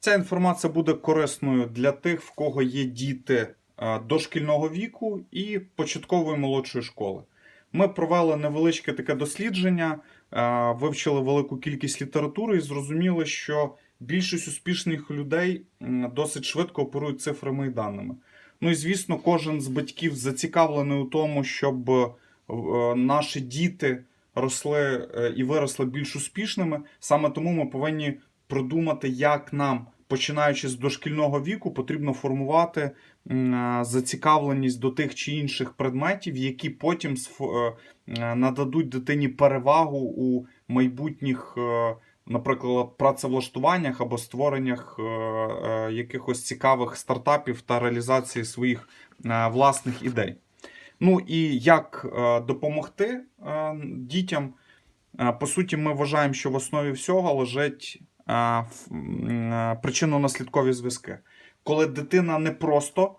Ця інформація буде корисною для тих, в кого є діти е, дошкільного віку і початкової молодшої школи. Ми провели невеличке таке дослідження, е, вивчили велику кількість літератури і зрозуміли, що більшість успішних людей досить швидко оперують цифрами і даними. Ну і звісно, кожен з батьків зацікавлений у тому, щоб е, наші діти росли і виросли більш успішними. Саме тому ми повинні продумати, як нам, починаючи з дошкільного віку, потрібно формувати е, зацікавленість до тих чи інших предметів, які потім е, е, нададуть дитині перевагу у майбутніх, наприклад, працевлаштуваннях або створеннях якихось цікавих стартапів та реалізації своїх власних ідей. Ну і як допомогти дітям? По суті, ми вважаємо, що в основі всього е, причинно-наслідкові зв'язки. Коли дитина не просто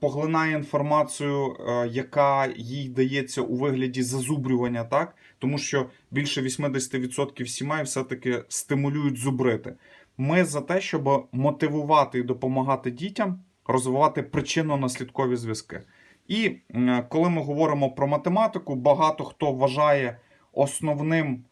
поглинає інформацію, яка їй дається у вигляді зазубрювання, так? тому що більше 80% сімей все-таки стимулюють зубрити. Ми за те, щоб мотивувати і допомагати дітям розвивати причинно-наслідкові зв'язки. І коли ми говоримо про математику, багато хто вважає основним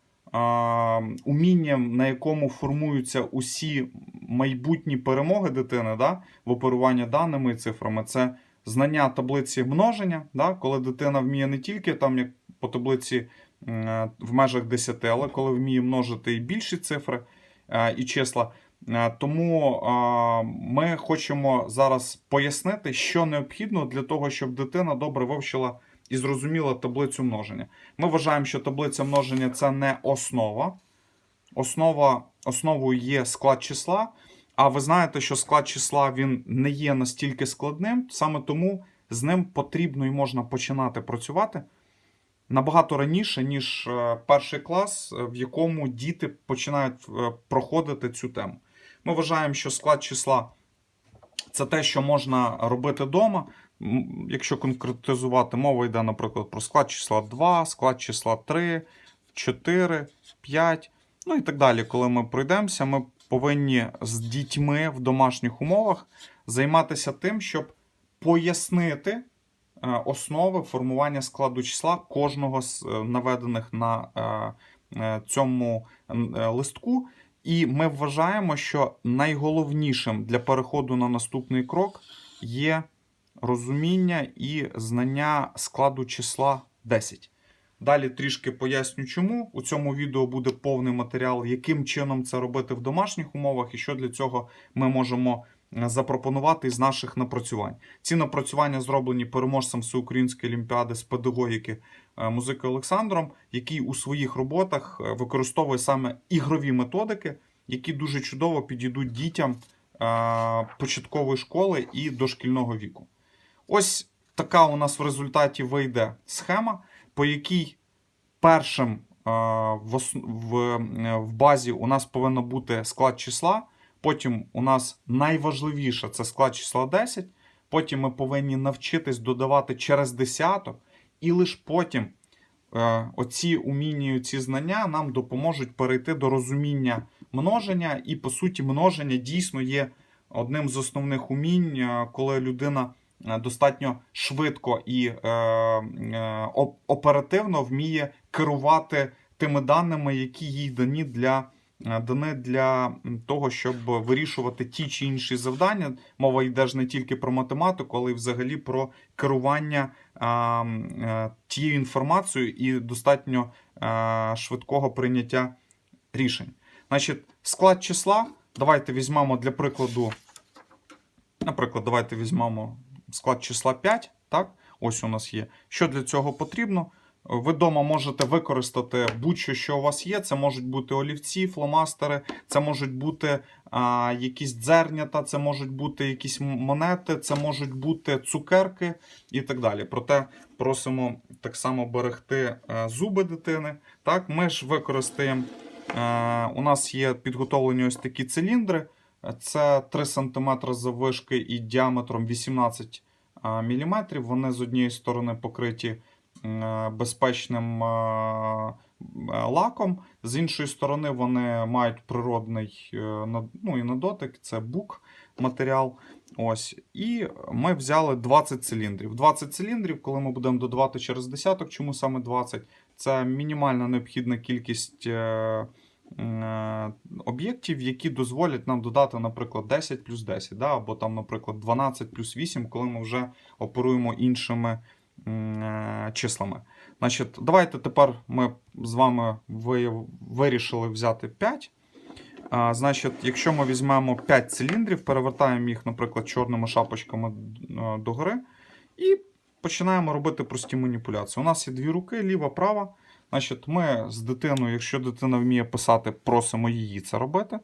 умінням, на якому формуються усі майбутні перемоги дитини да, в оперуванні даними і цифрами, це знання таблиці множення, да, коли дитина вміє не тільки там як по таблиці в межах 10, але коли вміє множити і більші цифри е, і числа. Е, Тому ми хочемо зараз пояснити, що необхідно для того, щоб дитина добре вивчила і зрозуміла таблицю множення. Ми вважаємо, що таблиця множення це не основа. Основа основою є склад числа. А ви знаєте, що склад числа він не є настільки складним, саме тому з ним потрібно і можна починати працювати набагато раніше, ніж е, перший клас, е, в якому діти починають е, проходити цю тему. Ми вважаємо, що склад числа це те, що можна робити вдома. Якщо конкретизувати, мова йде, наприклад, про склад числа 2, склад числа 3, 4, 5, ну і так далі. Коли ми пройдемося, ми повинні з дітьми в домашніх умовах займатися тим, щоб пояснити е, основи формування складу числа кожного з е, наведених на е, цьому листку. І ми вважаємо, що найголовнішим для переходу на наступний крок є розуміння і знання складу числа 10. Далі трішки поясню, чому. У цьому відео буде повний матеріал, яким чином це робити в домашніх умовах і що для цього ми можемо запропонувати з наших напрацювань. Ці напрацювання зроблені переможцем Всеукраїнської олімпіади з педагогіки е, музики Олександром, який у своїх роботах е, використовує саме ігрові методики, які дуже чудово підійдуть дітям е, початкової школи і дошкільного віку. Ось така у нас в результаті вийде схема, по якій першим е, в, е, базі у нас повинно бути склад числа. Потім у нас найважливіше це склад числа 10. Потім ми повинні навчитись додавати через десяток, і лише потім е, оці уміння, ці знання нам допоможуть перейти до розуміння множення. І по суті, множення дійсно є одним з основних умінь, е, коли людина е, достатньо швидко і е, е, оперативно вміє керувати тими даними, які їй дані для. Е, Дані для того, щоб вирішувати ті чи інші завдання. Мова йде ж не тільки про математику, але й взагалі про керування е, тією інформацією і достатньо е, швидкого прийняття рішень. Значить, склад числа. Давайте візьмемо для прикладу. Наприклад, давайте візьмемо склад числа 5. Так? Ось у нас є. Що для цього потрібно? Ви вдома можете використати будь-що, що у вас є. Це можуть бути олівці, фломастери, це можуть бути а, якісь дзернята, це можуть бути якісь монети, це можуть бути цукерки і так далі. Проте просимо так само берегти е, зуби дитини. Так, ми ж використаємо. Е, у нас є підготовлені ось такі циліндри. Це 3 см заввишки і діаметром 18 мм. Вони з однієї сторони покриті безпечним е, лаком. З іншої сторони, вони мають природний е, ну, і на дотик, це бук матеріал. Ось. І ми взяли 20 циліндрів. 20 циліндрів, коли ми будемо додавати через десяток, чому саме 20? Це мінімальна необхідна кількість е, е, об'єктів, які дозволять нам додати, наприклад, 10 плюс 10, да? або там, наприклад, 12 плюс 8, коли ми вже оперуємо іншими е, числами. Значить, давайте тепер ми з вами вирішили взяти 5. А, значить, якщо ми візьмемо 5 циліндрів, перевертаємо їх, наприклад, чорними шапочками е, догори, і починаємо робити прості маніпуляції. У нас є дві руки, ліва, права. Значить, ми з дитиною, якщо дитина вміє писати, просимо її це робити.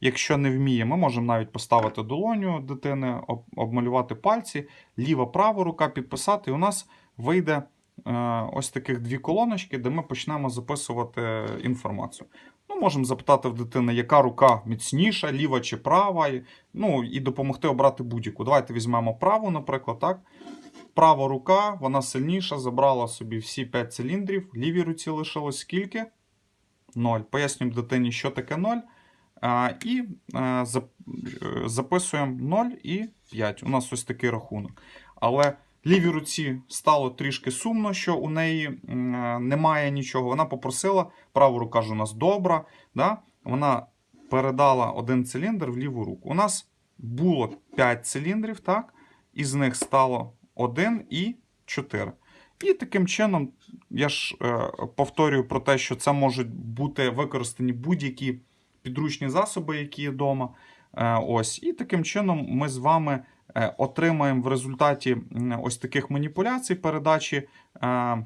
Якщо не вміє, ми можемо навіть поставити долоню дитини, об- обмалювати пальці, ліва, права рука підписати, і у нас вийде е, ось таких дві колоночки, де ми почнемо записувати інформацію. Ну, можемо запитати в дитини, яка рука міцніша, ліва чи права, ну, і допомогти обрати будь-яку. Давайте візьмемо праву, наприклад, так. Права рука, вона сильніша, забрала собі всі 5 циліндрів, лівій руці лишилось скільки? 0. Пояснюємо дитині, що таке 0. І записуємо 0 і 5. У нас ось такий рахунок. Але лівій руці стало трішки сумно, що у неї немає нічого. Вона попросила, права рука ж у нас добра. Да? Вона передала один циліндр в ліву руку. У нас було 5 циліндрів, так? із них стало 1 і 4. І таким чином, я ж е, повторюю про те, що це можуть бути використані будь-які підручні засоби, які є вдома. Е, ось. І таким чином ми з вами е, отримаємо в результаті ось таких маніпуляцій передачі. Е,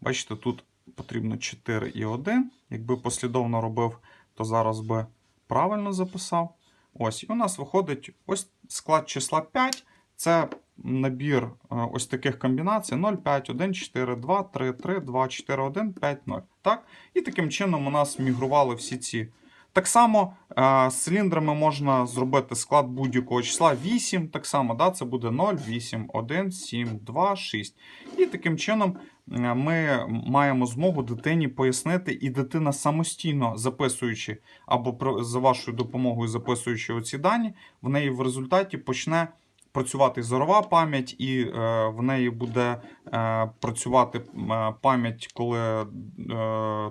бачите, тут потрібно 4 і 1. Якби послідовно робив, то зараз би правильно записав. Ось, і у нас виходить ось склад числа 5. Це набір е, ось таких комбінацій 0, 5, 1, 4, 2, 3, 3, 2, 4, 1, 5, 0. Так? І таким чином у нас мігрували всі ці. Так само е, з циліндрами можна зробити склад будь-якого числа 8, так само, да, це буде 0, 8, 1, 7, 2, 6. І таким чином е, ми маємо змогу дитині пояснити, і дитина самостійно записуючи або за вашою допомогою записуючи оці дані, в неї в результаті почне працювати зорова пам'ять, і е, в неї буде е, працювати е, пам'ять, коли е,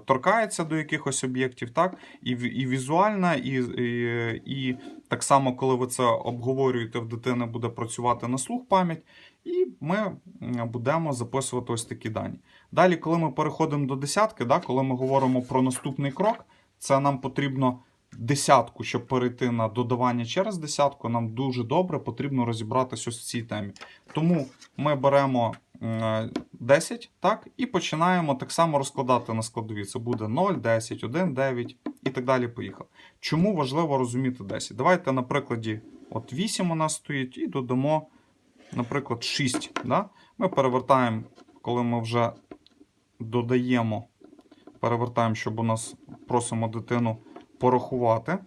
торкається до якихось об'єктів, так? І, і візуальна, і, і, і так само, коли ви це обговорюєте, в дитини буде працювати на слух пам'ять, і ми будемо записувати ось такі дані. Далі, коли ми переходимо до десятки, да, коли ми говоримо про наступний крок, це нам потрібно десятку, щоб перейти на додавання через десятку, нам дуже добре потрібно розібратися ось в цій темі. Тому ми беремо е, 10 так, і починаємо так само розкладати на складові. Це буде 0, 10, 1, 9 і так далі. Поїхав. Чому важливо розуміти 10? Давайте на прикладі от 8 у нас стоїть, і додамо, наприклад, 6. Да? Ми перевертаємо, коли ми вже додаємо, перевертаємо, щоб у нас просимо дитину порахувати.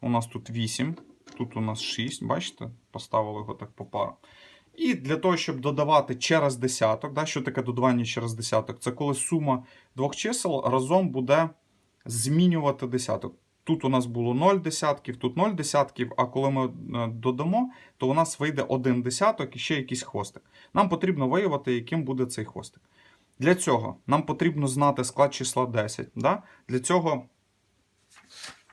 У нас тут 8, тут у нас 6, бачите? Поставили його так по парам. І для того, щоб додавати через десяток, да, що таке додавання через десяток? Це коли сума двох чисел разом буде змінювати десяток. Тут у нас було 0 десятків, тут 0 десятків, а коли ми е, додамо, то у нас вийде 1 десяток і ще якийсь хвостик. Нам потрібно виявити, яким буде цей хвостик. Для цього нам потрібно знати склад числа 10. Да? Для цього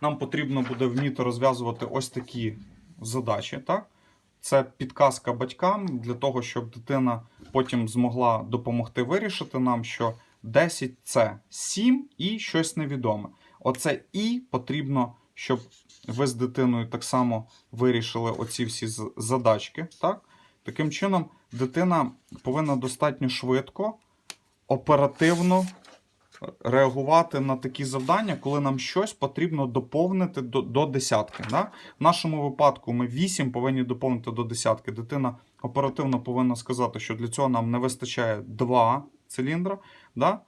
нам потрібно буде вміти розв'язувати ось такі задачі. Так? Це підказка батькам для того, щоб дитина потім змогла допомогти вирішити нам, що 10 це 7 і щось невідоме. Оце і потрібно, щоб ви з дитиною так само вирішили оці всі задачки. Так? Таким чином, дитина повинна достатньо швидко, оперативно реагувати на такі завдання, коли нам щось потрібно доповнити до, до десятки. Да? В нашому випадку ми 8 повинні доповнити до десятки. Дитина оперативно повинна сказати, що для цього нам не вистачає 2 циліндра. Да?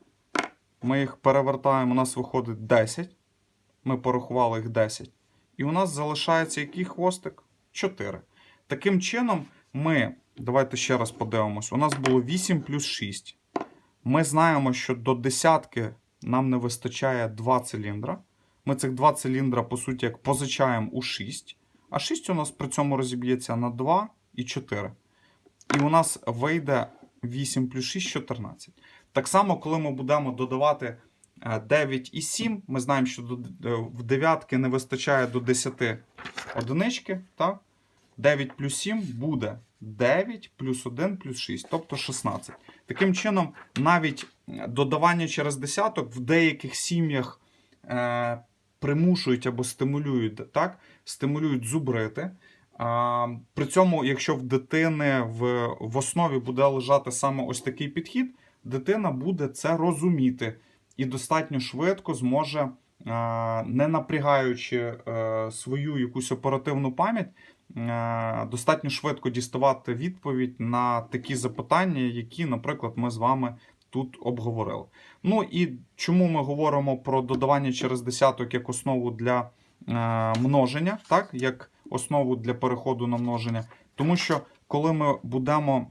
Ми їх перевертаємо, у нас виходить 10. Ми порахували їх 10. І у нас залишається який хвостик? 4. Таким чином, ми, давайте ще раз подивимось, у нас було 8 плюс 6. Ми знаємо, що до десятки нам не вистачає 2 циліндра. Ми цих 2 циліндра, по суті, як позичаємо у 6, а 6 у нас при цьому розіб'ється на 2 і 4. І у нас вийде 8 плюс 6 14. Так само, коли ми будемо додавати е, 9 і 7, ми знаємо, що е, в дев'ятки не вистачає до 10 одинички. Так? 9 плюс 7 буде 9 плюс 1 плюс 6, тобто 16. Таким чином, навіть е, додавання через десяток в деяких сім'ях е, примушують або стимулюють, так? стимулюють зубрити. При цьому, якщо в дитини в, в основі буде лежати саме ось такий підхід, дитина буде це розуміти і достатньо швидко зможе, а, не напрягаючи е, свою якусь оперативну пам'ять, е, достатньо швидко діставати відповідь на такі запитання, які, наприклад, ми з вами тут обговорили. Ну і чому ми говоримо про додавання через десяток як основу для е, множення, так, як основу для переходу на множення? Тому що коли ми будемо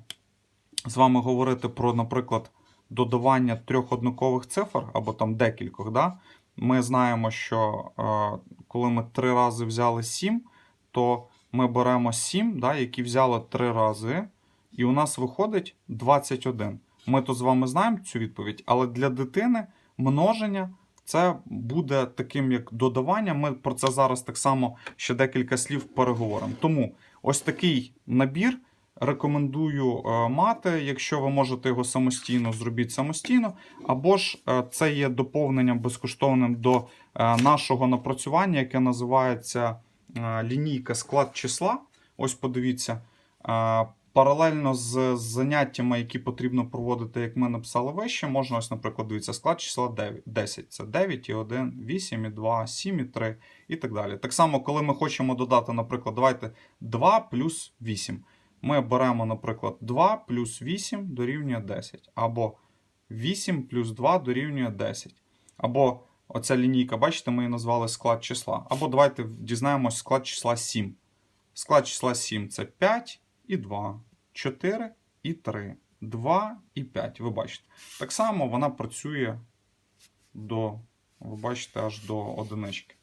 з вами говорити про, наприклад, додавання трьох однакових цифр або там декількох, да, ми знаємо, що е, коли ми три рази взяли 7, то ми беремо 7, да, які взяли 3 рази, і у нас виходить 21. Ми то з вами знаємо цю відповідь, але для дитини множення це буде таким як додавання. Ми про це зараз так само ще декілька слів переговоримо. Тому ось такий набір рекомендую е, мати. Якщо ви можете його самостійно, зробіть самостійно. Або ж е, це є доповненням безкоштовним до е, нашого напрацювання, яке називається лінійка склад числа. Ось подивіться. Паралельно з заняттями, які потрібно проводити, як ми написали вище, можна ось, наприклад, дивіться, склад числа 9, 10. Це 9 і 1, 8 і 2, 7 і 3 і так далі. Так само, коли ми хочемо додати, наприклад, давайте 2 плюс 8. Ми беремо, наприклад, 2 плюс 8 дорівнює 10. Або 8 плюс 2 дорівнює 10. Або оця лінійка, бачите, ми її назвали склад числа. Або давайте дізнаємось склад числа 7. Склад числа 7 це 5 і 2, 4 і 3, 2 і 5. Ви бачите. Так само вона працює до, ви бачите, аж до одинички.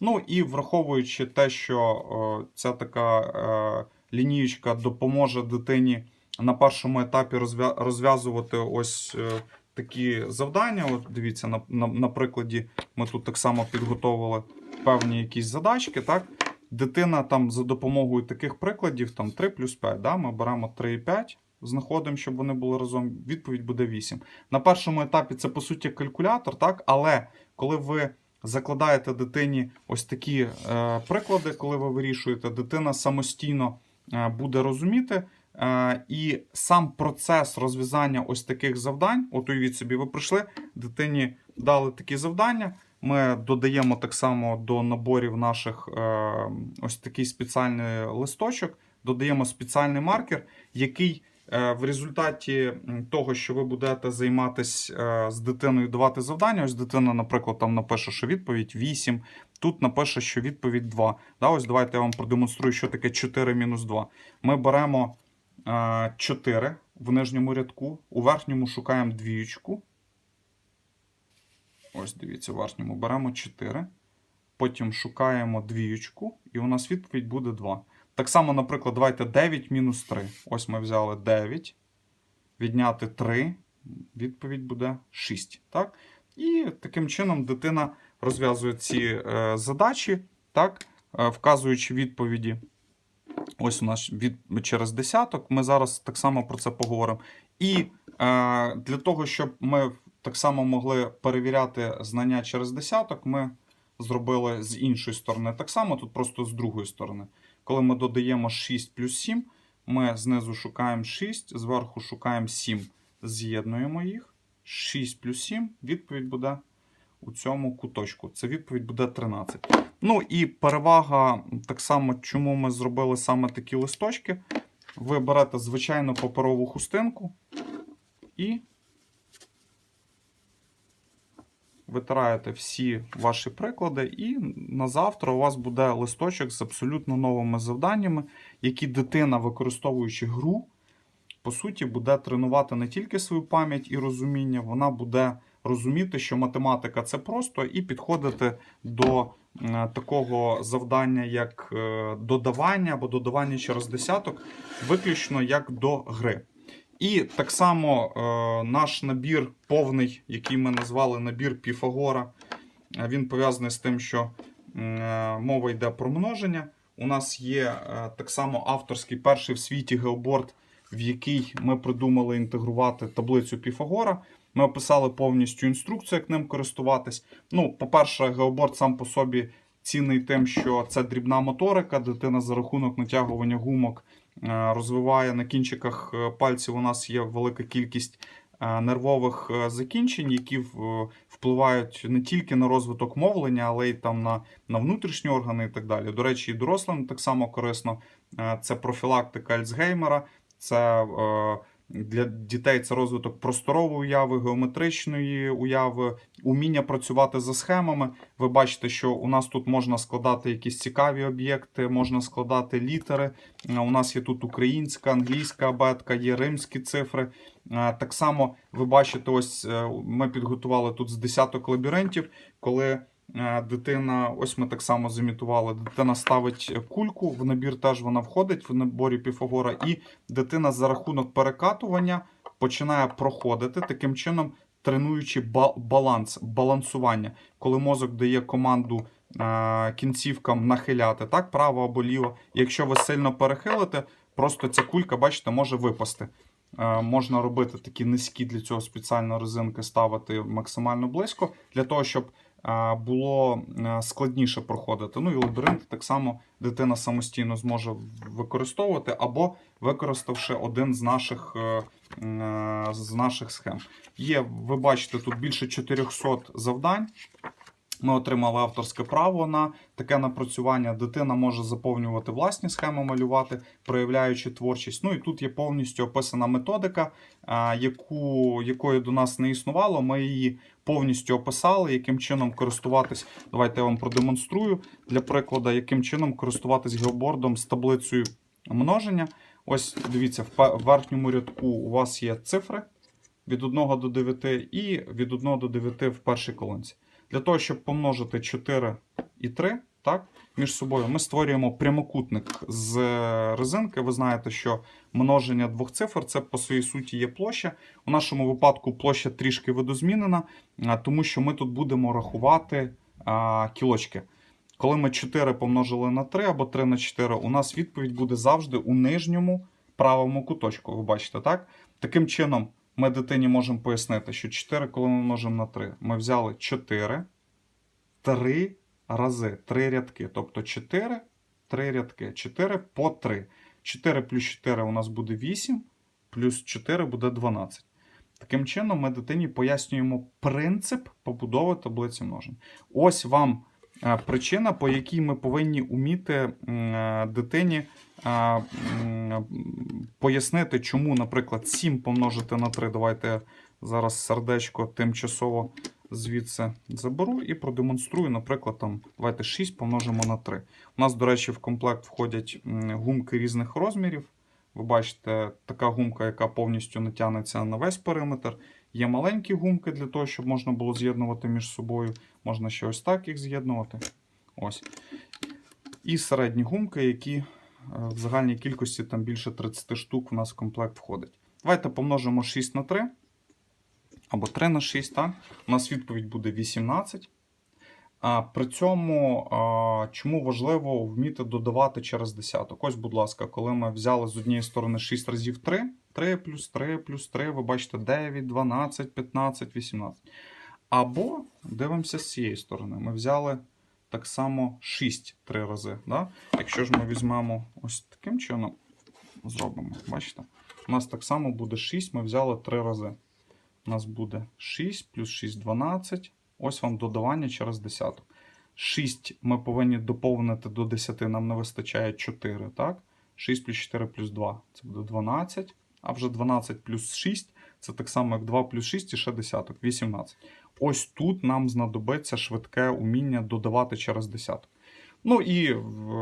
Ну і враховуючи те, що е, ця така е, лінієчка допоможе дитині на першому етапі розв'язувати ось е, такі завдання. От дивіться, на, на, на прикладі ми тут так само підготовили певні якісь задачки. так? Дитина там за допомогою таких прикладів, там 3 плюс 5, да? ми беремо 3 і 5, знаходимо, щоб вони були разом. Відповідь буде 8. На першому етапі це по суті калькулятор, так? але коли ви закладаєте дитині ось такі е, приклади, коли ви вирішуєте, дитина самостійно е, буде розуміти. Е, і сам процес розв'язання ось таких завдань, от уявіть собі, ви прийшли, дитині дали такі завдання. Ми додаємо так само до наборів наших е, ось такий спеціальний листочок, додаємо спеціальний маркер, який е, в результаті того, що ви будете займатися з дитиною, давати завдання. Ось дитина, наприклад, там напише, що відповідь 8, тут напише, що відповідь 2. Да, ось давайте я вам продемонструю, що таке 4 мінус 2. Ми беремо 4 в нижньому рядку, у верхньому шукаємо двіючку. Ось дивіться, в верхньому беремо 4. Потім шукаємо двіючку, і у нас відповідь буде 2. Так само, наприклад, давайте 9 мінус 3. Ось ми взяли 9. Відняти 3. Відповідь буде 6. Так? І таким чином дитина розв'язує ці е, задачі, так? е, вказуючи відповіді. Ось у нас від, через десяток. Ми зараз так само про це поговоримо. І е, для того, щоб ми так само могли перевіряти знання через десяток, ми зробили з іншої сторони. Так само тут просто з другої сторони. Коли ми додаємо 6 плюс 7, ми знизу шукаємо 6, зверху шукаємо 7, з'єднуємо їх. 6 плюс 7, відповідь буде у цьому куточку. Це відповідь буде 13. Ну і перевага, так само, чому ми зробили саме такі листочки. Ви берете звичайну паперову хустинку і витираєте всі ваші приклади, і на завтра у вас буде листочок з абсолютно новими завданнями, які дитина, використовуючи гру, по суті, буде тренувати не тільки свою пам'ять і розуміння, вона буде розуміти, що математика це просто, і підходити до е, такого завдання, як е, додавання або додавання через десяток, виключно як до гри. І так само е, наш набір повний, який ми назвали набір Піфагора, він пов'язаний з тим, що мова йде про множення. У нас є так само авторський перший в світі геоборд, в який ми придумали інтегрувати таблицю Піфагора. Ми описали повністю інструкцію, як ним користуватись. Ну, по-перше, геоборд сам по собі цінний тим, що це дрібна моторика. Дитина за рахунок натягування гумок е, розвиває на кінчиках е, пальців. У нас є велика кількість е, нервових закінчень, які впливають не тільки на розвиток мовлення, але й там на, на внутрішні органи і так далі. До речі, і дорослим так само корисно. Це профілактика Альцгеймера, це для дітей це розвиток просторової уяви, геометричної уяви, уміння працювати за схемами. Ви бачите, що у нас тут можна складати якісь цікаві об'єкти, можна складати літери. Е, У нас є тут українська, англійська абетка, є римські цифри. Е, Так само ви бачите, ось е, ми підготували тут з десяток лабіринтів, коли дитина, ось ми так само замітували, дитина ставить кульку, в набір теж вона входить в наборі Піфагора, і дитина за рахунок перекатування починає проходити таким чином. Тренуючи баланс, балансування, коли мозок дає команду е, кінцівкам нахиляти, так, право або ліво. Якщо ви сильно перехилите, просто ця кулька, бачите, може випасти. Е, можна робити такі низькі для цього спеціально резинки, ставити максимально близько, для того, щоб е, було е, складніше проходити. Ну і лабіринт так само дитина самостійно зможе використовувати, або використавши один з наших, е, е, з наших схем. Є, ви бачите, тут більше 400 завдань. Ми отримали авторське право на таке напрацювання. Дитина може заповнювати власні схеми, малювати, проявляючи творчість. Ну і тут є повністю описана методика, а, яку, якої до нас не існувало. Ми її повністю описали, яким чином користуватись. Давайте я вам продемонструю для прикладу, яким чином користуватись геобордом з таблицею множення. Ось дивіться, в верхньому рядку у вас є цифри від 1 до 9 і від 1 до 9 в першій колонці. Для того, щоб помножити 4 і 3 так, між собою, ми створюємо прямокутник з резинки. Ви знаєте, що множення двох цифр це по своїй суті є площа. У нашому випадку площа трішки видозмінена, тому що ми тут будемо рахувати кілочки. Коли ми 4 помножили на 3 або 3 на 4, у нас відповідь буде завжди у нижньому правому куточку. Ви бачите, так? Таким чином, ми дитині можемо пояснити, що 4, коли ми множимо на 3, ми взяли 4, 3 рази, 3 рядки. Тобто 4, 3 рядки, 4 по 3. 4 плюс 4 у нас буде 8, плюс 4 буде 12. Таким чином, ми дитині пояснюємо принцип побудови таблиці множень. Ось вам причина, по якій ми повинні уміти е, дитині е, пояснити, чому, наприклад, 7 помножити на 3. Давайте зараз сердечко тимчасово звідси заберу і продемонструю, наприклад, там, давайте 6 помножимо на 3. У нас, до речі, в комплект входять гумки різних розмірів. Ви бачите, така гумка, яка повністю натягнеться на весь периметр. Є маленькі гумки для того, щоб можна було з'єднувати між собою. Можна ще ось так їх з'єднувати. Ось. І середні гумки, які е, в загальній кількості там більше 30 штук у нас в комплект входить. Давайте помножимо 6 на 3. Або 3 на 6, так? У нас відповідь буде 18. А при цьому а, чому важливо вміти додавати через десяток? Ось, будь ласка, коли ми взяли з однієї сторони 6 разів 3, 3 плюс 3 плюс 3, ви бачите 9, 12, 15, 18. Або дивимося з цієї сторони. Ми взяли так само 6 3 рази. Да? Якщо ж ми візьмемо ось таким чином, зробимо, бачите? У нас так само буде 6, ми взяли 3 рази. У нас буде 6 плюс 6 12. Ось вам додавання через десяток. 6 ми повинні доповнити до 10, нам не вистачає 4, так? 6 плюс 4 плюс 2 це буде 12. А вже 12 плюс 6 це так само, як 2 плюс 6 і ще десяток, 18. Ось тут нам знадобиться швидке уміння додавати через десяток. Ну і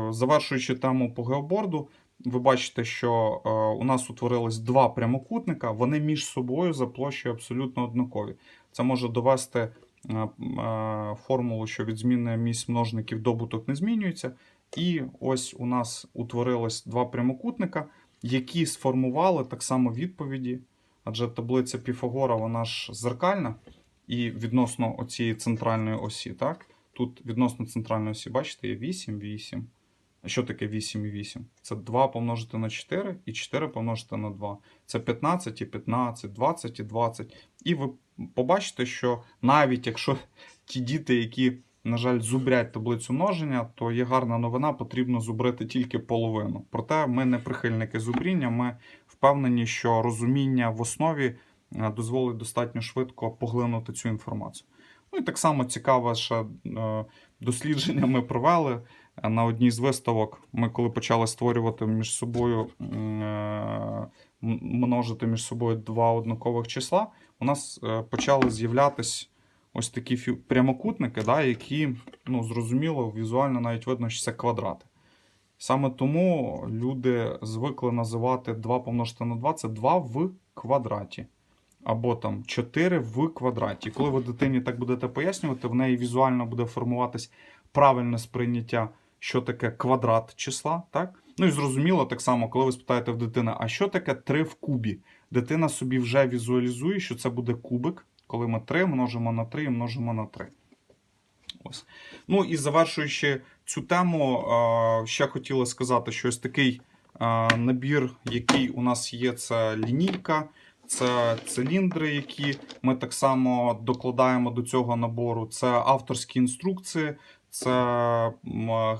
завершуючи тему по геоборду, ви бачите, що е, у нас утворилось два прямокутника, вони між собою за площею абсолютно однакові. Це може довести е, е, формулу, що від зміни місць множників добуток не змінюється. І ось у нас утворилось два прямокутника, які сформували так само відповіді. Адже таблиця Піфагора, вона ж зеркальна, і відносно оцієї центральної осі, так? Тут відносно центральної осі, бачите, є 8, 8. А що таке 8 і 8? Це 2 помножити на 4 і 4 помножити на 2. Це 15 і 15, 20 і 20. І ви побачите, що навіть якщо ті діти, які, на жаль, зубрять таблицю множення, то є гарна новина, потрібно зубрити тільки половину. Проте ми не прихильники зубріння, ми впевнені, що розуміння в основі е, дозволить достатньо швидко поглинути цю інформацію. Ну і так само цікаве ще е, дослідження ми провели. Е, На одній з виставок ми, коли почали створювати між собою, множити між собою два однакових числа, у нас почали з'являтись ось такі прямокутники, да, які, ну, зрозуміло, візуально навіть видно, що це квадрати. Саме тому люди звикли називати 2 помножити на 2 це 2 в квадраті. Або там 4 в квадраті. Коли ви дитині так будете пояснювати, в неї візуально буде формуватись правильне сприйняття, що таке квадрат числа. Так? Ну і зрозуміло, так само, коли ви спитаєте в дитини, а що таке 3 в кубі? Дитина собі вже візуалізує, що це буде кубик, коли ми 3 множимо на 3 і множимо на 3. Ось. Ну і завершуючи цю тему, ще хотіли сказати, що ось такий набір, який у нас є, це лінійка, це циліндри, які ми так само докладаємо до цього набору. Це авторські інструкції, це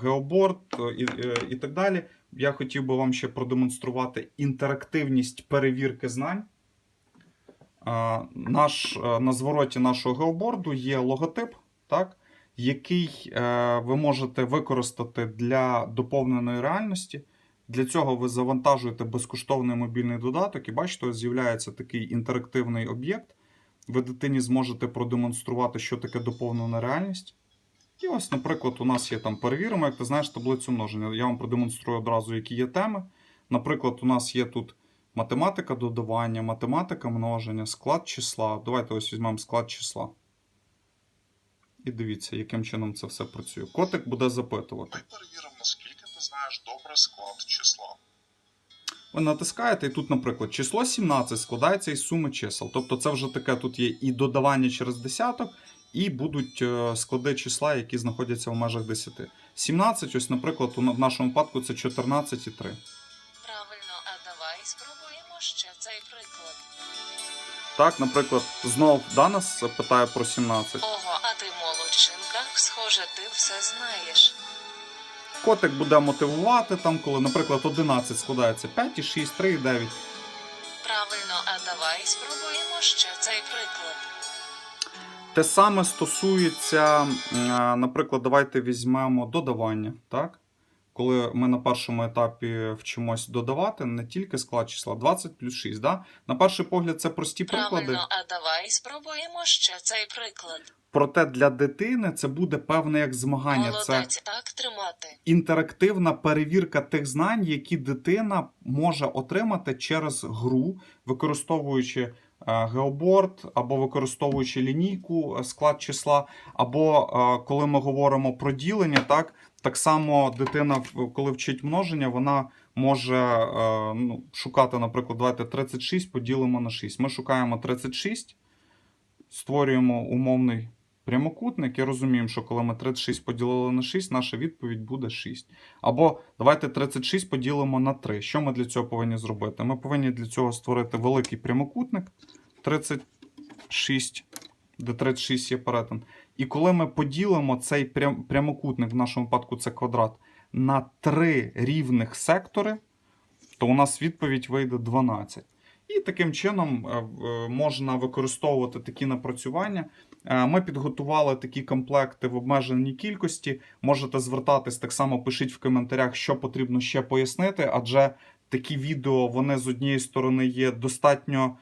геоборд і, і так далі. Я хотів би вам ще продемонструвати інтерактивність перевірки знань. Е, Наш, е, на звороті нашого геоборду є логотип, так, який е, ви можете використати для доповненої реальності. Для цього ви завантажуєте безкоштовний мобільний додаток, і бачите, з'являється такий інтерактивний об'єкт. Ви дитині зможете продемонструвати, що таке доповнена реальність. І ось, наприклад, у нас є там перевіримо, як ти знаєш, таблицю множення. Я вам продемонструю одразу, які є теми. Наприклад, у нас є тут математика додавання, математика множення, склад числа. Давайте ось візьмемо склад числа. І дивіться, яким чином це все працює. Котик буде запитувати. Ми перевіримо, наскільки ти знаєш добре склад числа. Ви натискаєте, і тут, наприклад, число 17 складається із суми чисел. Тобто це вже таке тут є і додавання через десяток, і будуть е, склади числа, які знаходяться в межах 10. 17, ось, наприклад, в нашому випадку це 14 і 3. Так, наприклад, знов Данас питає про 17. Ого, а ти молодчинка, схоже, ти все знаєш. Котик буде мотивувати там, коли, наприклад, 11 складається 5 і 6, 3 і 9. Правильно, а давай спробуємо ще цей приклад. Те саме стосується, наприклад, давайте візьмемо додавання. Так? Коли ми на першому етапі вчимось додавати не тільки склад числа 20 плюс 6. Да? На перший погляд, це прості приклади. Правильно, а давай спробуємо ще цей приклад. Проте для дитини це буде певне як змагання. Це так тримати. інтерактивна перевірка тих знань, які дитина може отримати через гру, використовуючи е, геоборд або використовуючи лінійку е, склад числа, або е, коли ми говоримо про ділення, так, так само дитина, коли вчить множення, вона може е, ну, шукати, наприклад, давайте 36 поділимо на 6. Ми шукаємо 36, створюємо умовний прямокутник і розуміємо, що коли ми 36 поділили на 6, наша відповідь буде 6. Або давайте 36 поділимо на 3. Що ми для цього повинні зробити? Ми повинні для цього створити великий прямокутник 36, де 36 є перетин. І коли ми поділимо цей прям- прямокутник, в нашому випадку це квадрат, на 3 рівних сектори, то у нас відповідь вийде 12. І таким чином е, е, можна використовувати такі напрацювання. Е, Ми підготували такі комплекти в обмеженій кількості. Можете звертатись так само, пишіть в коментарях, що потрібно ще пояснити, адже такі відео вони з однієї сторони є достатньо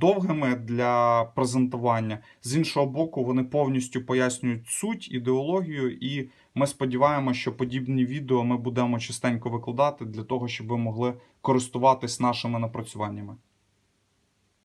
довгими для презентування, з іншого боку, вони повністю пояснюють суть, ідеологію і Ми сподіваємося, що подібні відео ми будемо частенько викладати для того, щоб ви могли користуватись нашими напрацюваннями.